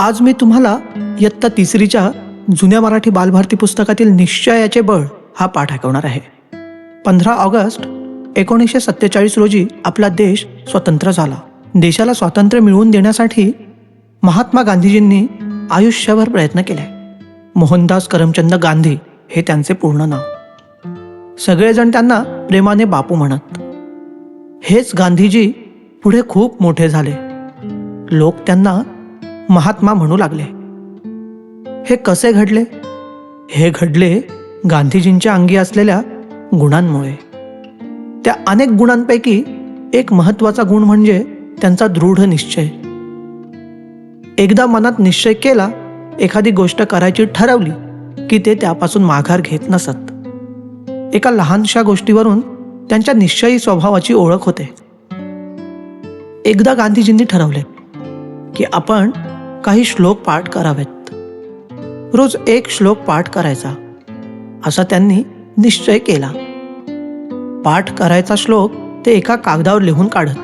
आज मी तुम्हाला इयत्ता तिसरीच्या जुन्या मराठी बालभारती पुस्तकातील निश्चयाचे बळ हा पाठ ऐकवणार आहे. पंधरा ऑगस्ट एकोणीसशे सत्तेचाळीस रोजी आपला देश स्वतंत्र झाला. देशाला स्वातंत्र्य मिळवून देण्यासाठी महात्मा गांधीजींनी आयुष्यभर प्रयत्न केले. मोहनदास करमचंद गांधी हे त्यांचे पूर्ण नाव. सगळेजण त्यांना प्रेमाने बापू म्हणत. हेच गांधीजी पुढे खूप मोठे झाले. लोक त्यांना महात्मा म्हणू लागले. हे कसे घडले? हे घडले गांधीजींच्या अंगी असलेल्या गुणांमुळे. त्या अनेक गुणांपैकी एक महत्त्वाचा गुण म्हणजे त्यांचा दृढ निश्चय. एकदा मनात निश्चय केला एखादी गोष्ट करायची ठरवली की ते त्यापासून माघार घेत नसत. एका लहानशा गोष्टीवरून त्यांच्या निश्चयी स्वभावाची ओळख होते. एकदा गांधीजींनी ठरवले की आपण काही श्लोक पाठ करावेत. रोज एक श्लोक पाठ करायचा. असा त्यांनी निश्चय केला. पाठ करायचा श्लोक ते एका कागदावर लिहून काढत.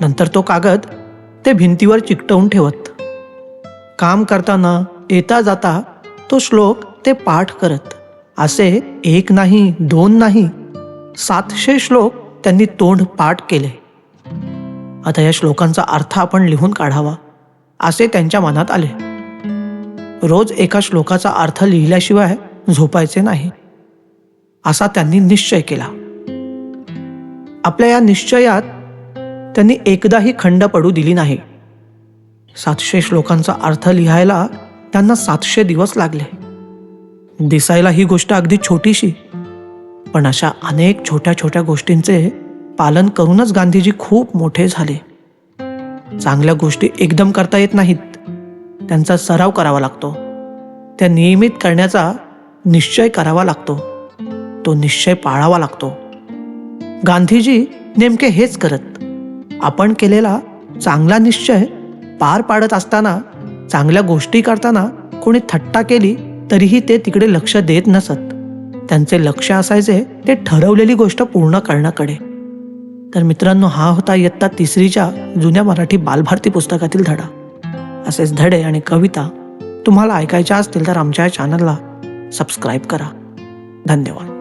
नंतर तो कागद ते भिंतीवर चिकटवून ठेवत. काम करताना येता जाता तो श्लोक ते पाठ करत. असे एक नाही दोन नाही सातशे श्लोक त्यांनी तोंड पाठ केले. आता या श्लोकांचा अर्थ आपण लिहून काढावा. असे त्यांच्या मनात आले. रोज एका श्लोकाचा अर्थ लिहिल्याशिवाय झोपायचे नाही. असा त्यांनी निश्चय केला. आपल्या या निश्चयात त्यांनी एकदाही खंड पडू दिली नाही. सातशे श्लोकांचा अर्थ लिहायला त्यांना सातशे दिवस लागले. दिसायला ही गोष्ट अगदी छोटीशी पण अशा अनेक छोट्या छोट्या गोष्टींचे पालन करूनच गांधीजी खूप मोठे झाले. चांगल्या गोष्टी एकदम करता येत नाहीत. त्यांचा सराव करावा लागतो. त्या नियमित करण्याचा निश्चय करावा लागतो. तो निश्चय पाळावा लागतो. गांधीजी नेमके हेच करत. आपण केलेला चांगला निश्चय पार पाडत असताना चांगल्या गोष्टी करताना कोणी थट्टा केली तरीही ते तिकडे लक्ष देत नसत. त्यांचे लक्ष असायचे ते ठरवलेली गोष्ट पूर्ण करण्याकडे. तर मित्रांनो हा होता इयत्ता तिसरीच्या जुन्या मराठी बालभारती पुस्तकातील धडा. असेच धडे आणि कविता तुम्हाला ऐकायच्या असतील तर आमच्या चॅनलला सबस्क्राईब करा. धन्यवाद.